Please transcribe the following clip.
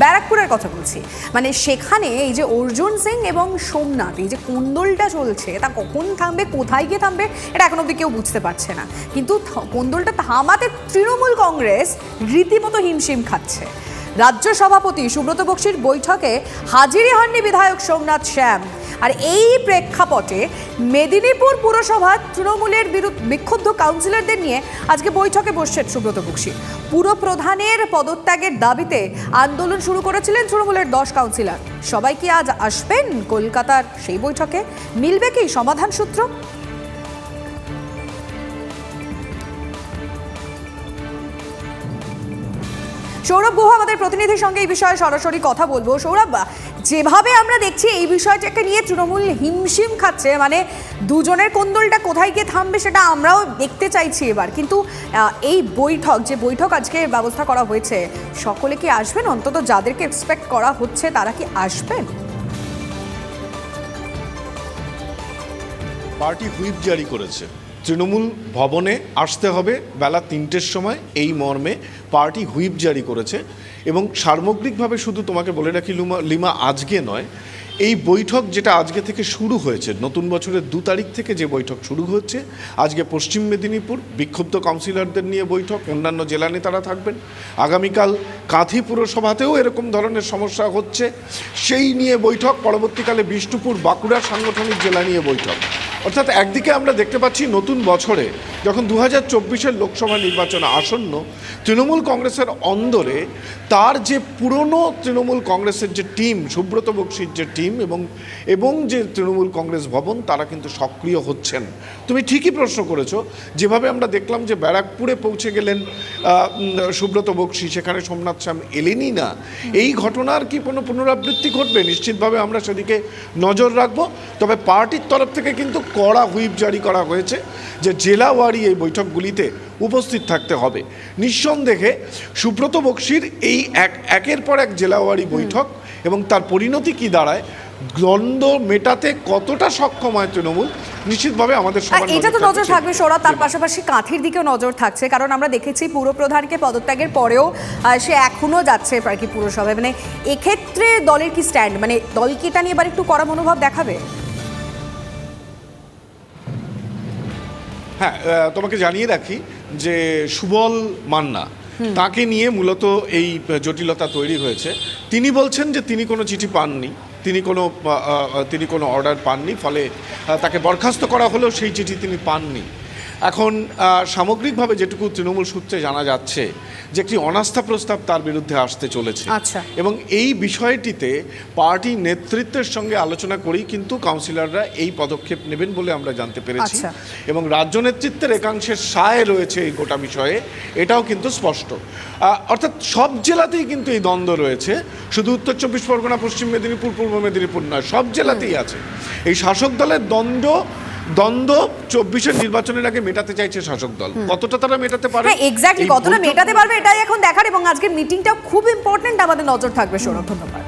ব্যারাকপুরের কথা বলছি। মানে সেখানে এই যে অর্জুন সিং এবং সোমনাথ, এই যে কোন্দলটা চলছে, তা কখন থামবে, কোথায় গিয়ে থামবে, এটা এখন অব্দি কেউ বুঝতে পারছে না। কিন্তু কোন্দলটা থামাতে তৃণমূল কংগ্রেস রীতিমতো হিমশিম খাচ্ছে। রাজ্য সভাপতি সুব্রত বক্সির বৈঠকে হাজিরই হননি বিধায়ক সোমনাথ শ্যাম। আর এই প্রেক্ষাপটে মেদিনীপুর পুরসভা তৃণমূলের বিরুদ্ধ বিক্ষুব্ধ কাউন্সিলরদের নিয়ে আজকে বৈঠকে বসছেন সুব্রত বক্সি। পুরপ্রধানের পদত্যাগের দাবিতে আন্দোলন শুরু করেছিলেন তৃণমূলের দশ কাউন্সিলর। সবাই কি আজ আসবেন? কলকাতার সেই বৈঠকে মিলবে কি সমাধান সূত্র? সৌরভ গুহ আমাদের প্রতিনিধির সঙ্গে এই বিষয়ে সরাসরি কথা বলব। সৌরভ, যেভাবে আমরা দেখছি এই বিষয়টাকে নিয়ে তৃণমূল হিমশিম খাচ্ছে মানে দুজনের কোন্দলটা কোথায় গিয়ে থামবে সেটা আমরাও দেখতে চাইছি এবার। কিন্তু এই বৈঠক, যে বৈঠক আজকে ব্যবস্থা করা হয়েছে, সকলে কি আসবেন? অন্তত যাদেরকে এক্সপেক্ট করা হচ্ছে, তারা কি আসবেন? পার্টি হুইপ জারি করেছে। তৃণমূল ভবনে আসতে হবে বেলা তিনটের সময় এই মর্মে পার্টি হুইপ জারি করেছে এবং সার্বগ্রিকভাবে শুধু তোমাকে বলে রাখি লুমা লিমা, আজকে নয়, এই বৈঠক যেটা আজকে থেকে শুরু হয়েছে, নতুন বছরের দু তারিখ থেকে যে বৈঠক শুরু হচ্ছে, আজকে পশ্চিম মেদিনীপুর বিক্ষুব্ধ কাউন্সিলরদের নিয়ে বৈঠক, অন্যান্য জেলা নেতারা থাকবেন, আগামীকাল কাঁথি পুরসভাতেও এরকম ধরনের সমস্যা হচ্ছে, সেই নিয়ে বৈঠক, পরবর্তীকালে বিষ্ণুপুর বাঁকুড়া সাংগঠনিক জেলা নিয়ে বৈঠক। অর্থাৎ একদিকে আমরা দেখতে পাচ্ছি নতুন বছরে যখন দু হাজার চব্বিশের লোকসভা নির্বাচন আসন্ন, তৃণমূল কংগ্রেসের অন্দরে তার যে পুরনো তৃণমূল কংগ্রেসের যে টিম, সুব্রত বক্সির যে টিম এবং এবং যে তৃণমূল কংগ্রেস ভবন, তারা কিন্তু সক্রিয় হচ্ছেন। তুমি ঠিকই প্রশ্ন করেছ, যেভাবে আমরা দেখলাম যে ব্যারাকপুরে পৌঁছে গেলেন সুব্রত বক্সি, সেখানে সোমনাথ শ্যাম এলেনই না। এই ঘটনার কি কোনো পুনরাবৃত্তি ঘটবে? নিশ্চিতভাবে আমরা সেদিকে নজর রাখব। তবে পার্টির তরফ থেকে কিন্তু কড়া হুইপ জারি করা হয়েছে যে জেলাওয়ারি এই বৈঠকগুলিতে উপস্থিত থাকতে হবে। নিঃসন্দেহে সুব্রত বক্সির এই এক একের পর এক জেলাওয়ারি বৈঠক এবং তার পরিণতি কি দাঁড়ায় দ্বন্দ্ব মেটাতে কতটা সক্ষম হয় তৃণমূল নিশ্চিতভাবে আমাদের এটা তো নজর থাকবে। সৌরভ তার পাশাপাশি কাঁথির দিকেও নজর থাকছে কারণ আমরা দেখেছি পুরপ্রধানকে পদত্যাগের পরেও সে এখনও যাচ্ছে আর কি পুরসভায়। মানে এক্ষেত্রে দলের কি স্ট্যান্ড মানে দল কি এটা নিয়ে এবার একটু কড়া মনোভাব দেখাবে? হ্যাঁ তোমাকে জানিয়ে রাখি যে সুবল মান্না তাকে নিয়ে মূলত এই জটিলতা তৈরি হয়েছে। তিনি বলছেন যে তিনি কোনো চিঠি পাননি তিনি কোনো তিনি কোনো অর্ডার পাননি ফলে তাকে বরখাস্ত করা হলেও সেই চিঠি তিনি পাননি। এখন সামগ্রিকভাবে যেটুকু তৃণমূল সূত্রে জানা যাচ্ছে যে একটি অনাস্থা প্রস্তাব তার বিরুদ্ধে আসতে চলেছে। আচ্ছা। এবং এই বিষয়টিতে পার্টি নেতৃত্বের সঙ্গে আলোচনা করেই কিন্তু কাউন্সিলররা এই পদক্ষেপ নেবেন বলে আমরা জানতে পেরেছি। আচ্ছা। এবং রাজ্য নেতৃত্বের একাংশের সায় রয়েছে এই গোটা বিষয়ে এটাও কিন্তু স্পষ্ট। অর্থাৎ সব জেলাতেই কিন্তু এই দ্বন্দ্ব রয়েছে। শুধু উত্তর চব্বিশ পরগনা পশ্চিম মেদিনীপুর পূর্ব মেদিনীপুর নয় সব জেলাতেই আছে। এই শাসক দলের দ্বন্দ্ব দ্বন্দ্ব চব্বিশের নির্বাচনের আগে মেটাতে চাইছে শাসক দল। কতটা তারা মেটাতে পারে? হ্যাঁ এক্স্যাক্টলি কতটা মেটাতে পারবে এটাই এখন দেখার এবং আজকের মিটিংটা খুব ইম্পর্টেন্ট আমাদের নজর থাকবে সৌরভ ধন্যবাদ।